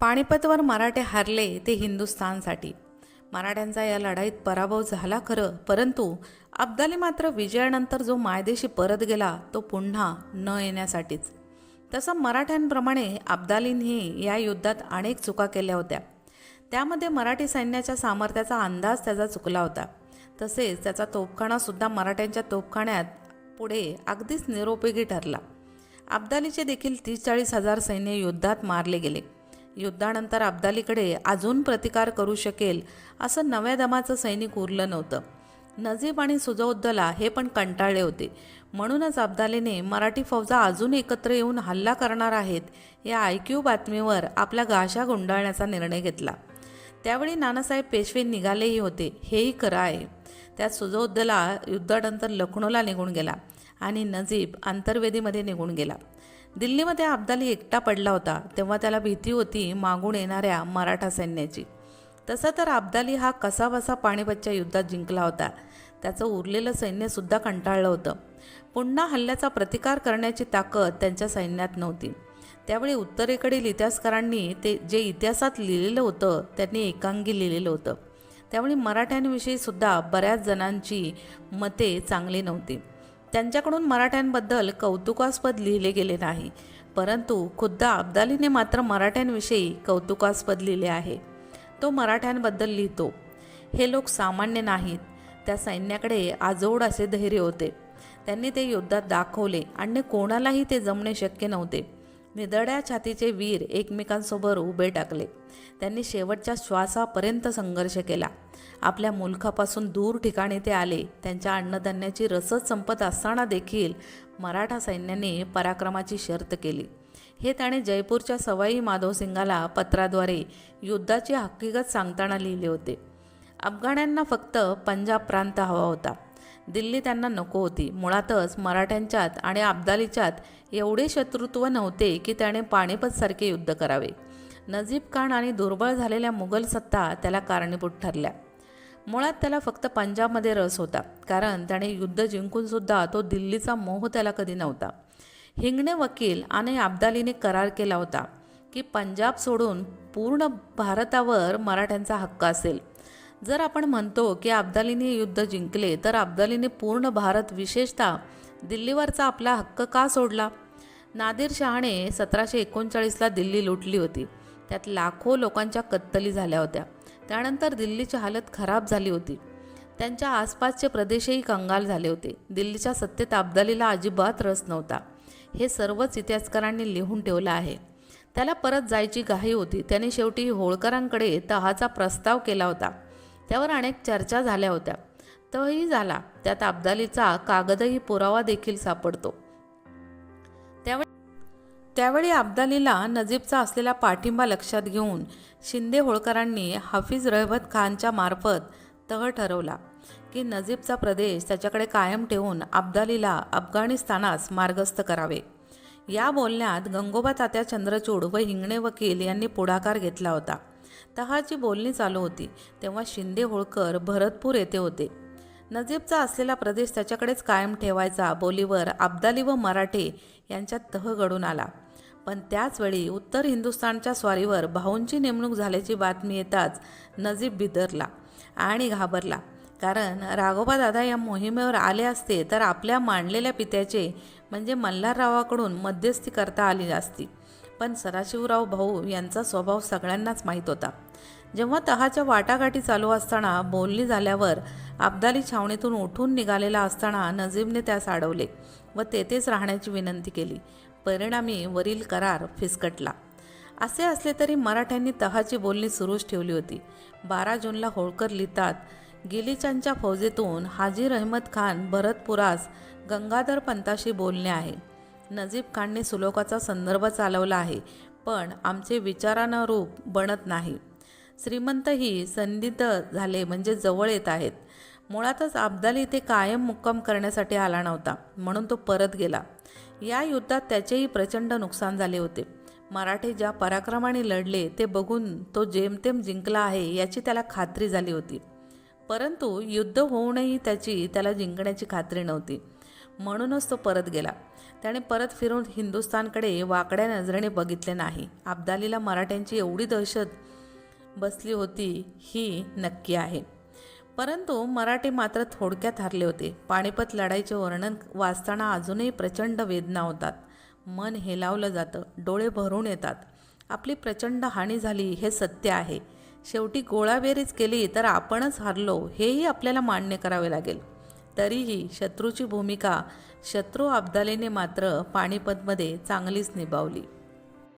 पानिपतवर मराठे हारले ते हिंदुस्थानसाठी. मराठ्यांचा या लढाईत पराभव झाला खरं परंतु अब्दाली मात्र विजयानंतर जो मायदेशी परत गेला तो पुन्हा न येण्यासाठीच. तसं मराठ्यांप्रमाणे अब्दालींनी या युद्धात अनेक चुका केल्या होत्या. त्यामध्ये मराठी सैन्याच्या सामर्थ्याचा अंदाज त्याचा चुकला होता. तसेच त्याचा तोफखानासुद्धा मराठ्यांच्या तोफखान्यात पुढे अगदीच निरुपयोगी ठरला. अब्दालीचे देखील तीस चाळीस हजार सैन्य युद्धात मारले गेले. युद्धानंतर अब्दालीकडे अजून प्रतिकार करू शकेल असं नव्या दमाचं सैनिक उरलं नव्हतं. नजीब आणि सुजौद्दला हे पण कंटाळले होते. म्हणूनच अब्दालीने मराठी फौजा अजून एकत्र येऊन हल्ला करणार आहेत या आयक्यू बातमीवर आपला गाशा गुंडाळण्याचा निर्णय घेतला. त्यावेळी नानासाहेब पेशवे निघालेही होते हेही खरं आहे. त्यात सुजौद्दला युद्धानंतर लखनौला निघून गेला आणि नजीब आंतरवेदीमध्ये निघून गेला. दिल्लीमध्ये अब्दाली एकटा पडला होता तेव्हा त्याला भीती होती मागून येणाऱ्या मराठा सैन्याची. तसं तर अब्दाली हा कसाबसा पाणीपतच्या युद्धात जिंकला होता. त्याचं उरलेलं सैन्यसुद्धा कंटाळलं होतं. पुन्हा हल्ल्याचा प्रतिकार करण्याची ताकद त्यांच्या सैन्यात नव्हती. त्यावेळी उत्तरेकडील इतिहासकारांनी ते जे इतिहासात लिहिलेलं होतं त्यांनी एकांगी लिहिलेलं होतं. त्यावेळी मराठ्यांविषयीसुद्धा बऱ्याच जणांची मते चांगली नव्हती. त्यांच्याकडून मराठ्यांबद्दल कौतुकास्पद लिहिले गेले नाही. परंतु खुद्द अब्दालीने मात्र मराठ्यांविषयी कौतुकास्पद लिहिले आहे. तो मराठ्यांबद्दल लिहितो. हे लोक सामान्य नाहीत. त्या सैन्याकडे आजोड असे धैर्य होते. त्यांनी ते युद्धात दाखवले. आणि कोणालाही ते जमणे शक्य नव्हते. निदड्या छातीचे वीर एकमेकांसोबत उभे टाकले. त्यांनी शेवटच्या श्वासापर्यंत संघर्ष केला. आपल्या मुलखापासून दूर ठिकाणी ते आले. त्यांच्या अन्नधान्याची रसद संपत असताना देखील मराठा सैन्याने पराक्रमाची शर्त केली. हे त्याने जयपूरच्या सवाई माधवसिंगाला पत्राद्वारे युद्धाची हकीकत सांगताना लिहिले होते. अफगाण्यांना फक्त पंजाब प्रांत हवा होता. दिल्ली त्यांना नको होती. मुळातच मराठ्यांच्यात आणि अब्दालीच्यात एवढे शत्रुत्व नव्हते की त्याने पाणीपतसारखे युद्ध करावे. नजीब खान आणि दुर्बळ झालेल्या मुघल सत्ता त्याला कारणीभूत ठरल्या. मुळात त्याला फक्त पंजाबमध्ये रस होता कारण त्याने युद्ध जिंकूनसुद्धा तो दिल्लीचा मोह त्याला कधी नव्हता. हिंगणे वकील आणि अब्दालीने करार केला होता की पंजाब सोडून पूर्ण भारतावर मराठ्यांचा हक्क असेल. जर आपण म्हणतो की अब्दालीने युद्ध जिंकले तर अब्दालीने पूर्ण भारत विशेषतः दिल्लीवरचा आपला हक्क का सोडला? नादिर शहाने सतराशे एकोणचाळीसला दिल्ली लुटली होती. त्यात लाखो लोकांच्या कत्तली झाल्या होत्या. त्यानंतर दिल्लीची हालत खराब झाली होती. त्यांच्या आसपासचे प्रदेशही कंगाल झाले होते. दिल्लीच्या सत्तेत अब्दालीला अजिबात रस नव्हता. हे सर्वच इतिहासकारांनी लिहून ठेवलं आहे. त्याला परत जायची घाई होती. त्याने शेवटी होळकरांकडे तहाचा प्रस्ताव केला होता. त्यावर अनेक चर्चा झाल्या होत्या. तोही झाला. त्यात अब्दालीचा कागदही पुरावा देखील सापडतो. त्यावेळी त्यावेळी अब्दालीला नजीबचा असलेला पाठिंबा लक्षात घेऊन शिंदे होळकरांनी हाफिज रहमत खानच्या मार्फत तह ठरवला की नजीबचा प्रदेश त्याच्याकडे कायम ठेवून अब्दालीला अफगाणिस्तानास मार्गस्थ करावे. या बोलण्यात गंगोबा तात्या चंद्रचूड व हिंगणे वकील यांनी पुढाकार घेतला होता. तहाची बोलणी चालू होती तेव्हा शिंदे होळकर भरतपूर येथे होते. नजीबचा असलेला प्रदेश त्याच्याकडेच कायम ठेवायचा बोलीवर अब्दाली व मराठे यांच्यात तह घडून आला. पण त्याचवेळी उत्तर हिंदुस्थानच्या स्वारीवर भाऊंची नेमणूक झाल्याची बातमी येताच नजीब बिदरला आणि घाबरला. कारण राघोबा दादा या मोहिमेवर आले असते तर आपल्या मांडलेल्या पित्याचे म्हणजे मल्हाररावाकडून मध्यस्थी करता आली असती. पण सदाशिवराव भाऊ यांचा स्वभाव सगळ्यांनाच माहीत होता. जेव्हा तहाच्या वाटाघाटी चालू असताना बोलणी झाल्यावर अब्दाली छावणीतून उठून निघालेला असताना नजीबने त्यास अडवले व तेथेच राहण्याची विनंती केली. परिणामी वरील करार फिसकटला. असे असले तरी मराठ्यांनी तहाची बोलणी सुरूच ठेवली होती. बारा जूनला होळकर लिहितात गिलीचांच्या फौजेतून हाजीर अहमद खान भरतपुरास गंगाधर पंताशी बोलणे आहे. नजीब खानने सुलोकाचा संदर्भ चालवला आहे पण आमचे विचारानुरूप बनत नाही. श्रीमंतही संदिग्ध झाले म्हणजे जवळ येत आहेत. मुळातच अब्दाली इथे कायम मुक्काम करण्यासाठी आला नव्हता म्हणून तो परत गेला. या युद्धात त्याचेही प्रचंड नुकसान झाले होते. मराठे ज्या पराक्रमाने लढले ते बघून तो जेमतेम जिंकला आहे याची त्याला खात्री झाली होती. परंतु युद्ध होऊनही त्याची त्याला जिंकण्याची खात्री नव्हती. म्हणूनच तो परत गेला. त्याने परत फिरून हिंदुस्थानकडे वाकड्या नजरेने बघितले नाही. अब्दालीला मराठ्यांची एवढी दहशत बसली होती ही नक्की आहे. परंतु मराठे मात्र थोडक्यात हरले होते. पानिपत लढाईचे वर्णन वाचताना अजूनही प्रचंड वेदना होतात. मन हेलावलं जातं डोळे भरून येतात. आपली प्रचंड हानी झाली हे सत्य आहे. शेवटी गोळाबेरीज केली तर आपणच हरलो हेही आपल्याला मान्य करावे लागेल. तरीही शत्रूची भूमिका शत्रू अब्दालीने मात्र पाणीपतमध्ये चांगलीच निभावली.